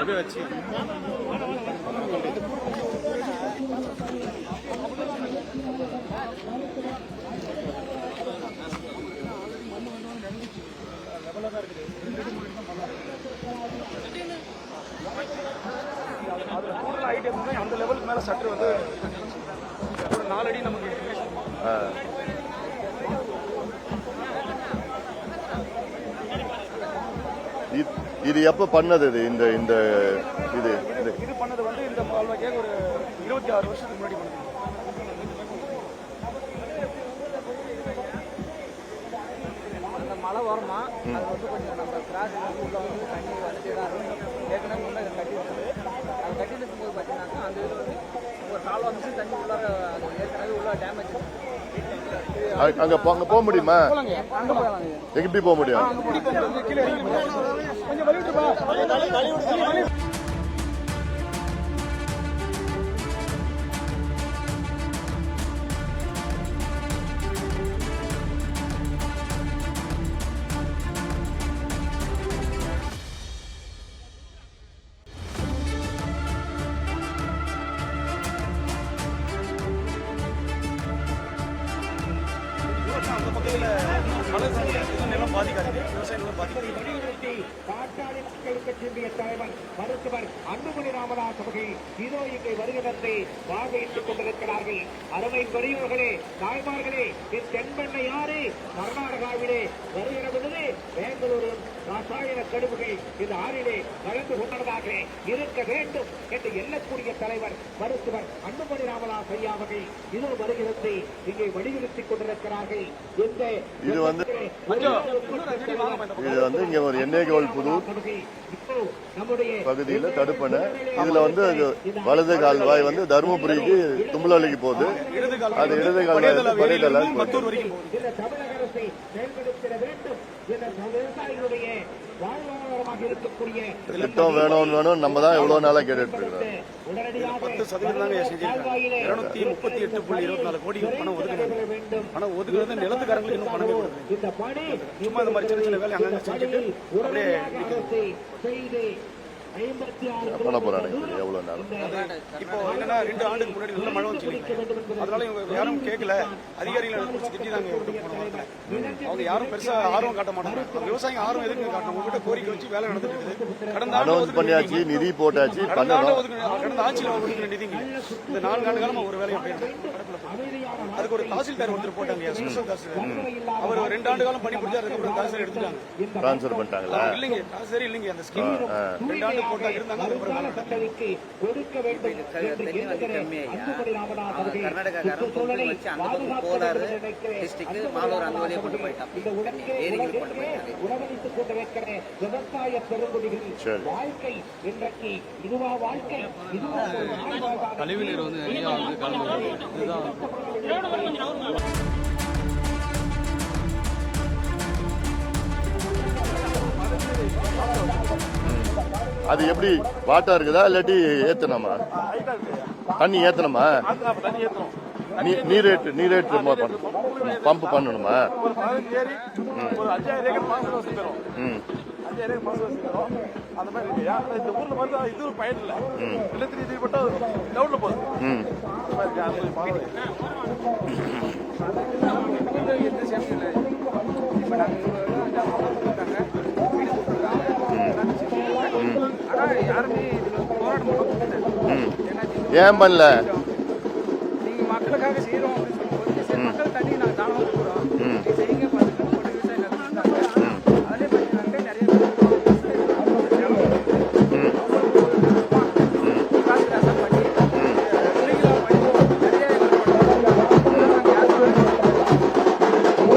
அப்படியே வச்சு ஐடியா அந்த லெவலுக்கு மேலே சற்று வந்து ஒரு நாலடி நமக்கு இது- எப்ப பண்ணது இது? இந்த இந்த இது இது. பண்ணது வந்து இந்த ஒரு இருபத்தி ஆறு வருஷத்துக்கு முன்னாடி மழை வருமா? அது வந்து கொஞ்சம் நம்ம கிராஸ் உள்ள வந்து தண்ணி வந்துட்டே தான் இருக்கும். ஏற்கனவே இதை கட்டி வச்சது அது கட்டி இருக்கும்போது பார்த்தீங்கன்னாக்கா அந்த இது வந்து ஒரு கால் வந்து தண்ணி உள்ளார அது ஏற்கனவே உள்ள டேமேஜ் அங்க அங்க போக முடியுமா? அங்கே எப்படி போக முடியும் Gracias. நிலம் பாதிக்காது விவசாய நிலம் பாதிக்காது வலியுறுத்தி மக்கள் கட்சியுடைய தலைவர் மருத்துவர் அன்புமணி ராமதாஸ் அவர்கள் இதோ இங்கே வருகிறது பார்வையிட்டுக் கொண்டிருக்கிறார்கள் அருமை பெரியவர்களே தாய்மார்களே என் தென்பெண்ணை யாரு கர்நாடகாவிலே வருகிற பொழுது பெங்களூரும் ரசாயன கழிவுகள் இந்த ஆறிலே கலந்து கொண்டதாக இருக்க வேண்டும் என்று எண்ணக்கூடிய தலைவர் மருத்துவர் அன்புமணி ராமதாஸ் ஐயா அவர்கள் இதோ வருகிறது இங்கே வலியுறுத்திக் கொண்டிருக்கிறார்கள் இந்த வந்து இது வந்து இங்க ஒரு எண்ணெய் கோல் புதூர் பகுதியில் தடுப்பணை. இதுல வந்து வலது கால்வாய் வந்து தருமபுரிக்கு தும்பலவழிக்கு போகுது. அது இடது கால்வாய் வந்து படையதல அரசை செயல்படுத்திட வேண்டும் விவசாயிகளுடைய வாழ்வாதாரமாக இருக்கக்கூடிய திட்டம் வேணும் வேணும் நம்ம தான் எவ்வளவு நாளா கேட்டுட்டு இருக்கிறோம். பத்து சதவீதம் இருநூத்தி முப்பத்தி எட்டு புள்ளி இருபத்தி நாலு கோடி பணம் வேண்டும். பணம் ஒதுக்குறது நிலத்துக்காரங்களுக்கு இன்னும் பணமே கொடுக்குது. இந்த பணி சும்மா இந்த மாதிரி சின்ன சின்ன வேலை அங்கங்க செஞ்சுட்டு அப்படியே பண்ண போறாங்க இப்போ என்னன்னா ரெண்டு ஆண்டுக்கு முன்னாடி நல்ல மழை வந்து அதனால இவங்க யாரும் கேட்கல அதிகாரிகளை. அவங்க யாரும் பெருசா ஆர்வம் காட்ட மாட்டாங்க. விவசாயிங்க ஆர்வம் எதுக்கு காட்டணும்? உங்ககிட்ட கோரிக்கை வச்சு வேலை நடந்துட்டு இருக்குது. கடந்த ஆண்டு பண்ணியாச்சு நிதி- போட்டாச்சு கடந்த ஆண்டு ஆட்சியில் ஒதுக்கின நிதிங்க. இந்த நாலு ஆண்டு காலமா ஒரு போகுது. அதுக்கு ஒரு தாசில்தார் ஒருத்தர் போட்டாங்க தாசில்தார். அவர் ரெண்டு ஆண்டு காலம் பணி முடிஞ்சு அதுக்கப்புறம் தாசில்தார் எடுத்துட்டாங்க. டிரான்ஸ்ஃபர் பண்ணிட்டாங்களா? இல்லைங்க தாசில்தார் இல்லைங்க அந்த ஸ்கீம். ரெண்டு ஆண்டு வேண்டும் என்று கொண்டு உணவளித்துக் கொண்டிருக்கிற விவசாய. வாழ்க்கை இன்றைக்கு. இதுவா வாழ்க்கை? இதுவா? கழிவுநீர் வந்து நிறையா வந்து கலந்து இதுதான். அது எப்படி வாட்டா இருக்குதா இல்லாட்டி ஏத்தணுமா? தண்ணி ஏத்தணுமா? நீ- நீர் ரேட்டு பம்ப் பண்ணணுமா ம் அஞ்சாயிரம் ஏக்கர் அந்த மாதிரி இருக்கு இந்த வந்து இது ஒரு பயன் போகுது ம். அந்த மாதிரி யாருமே ஏன் பண்ணல?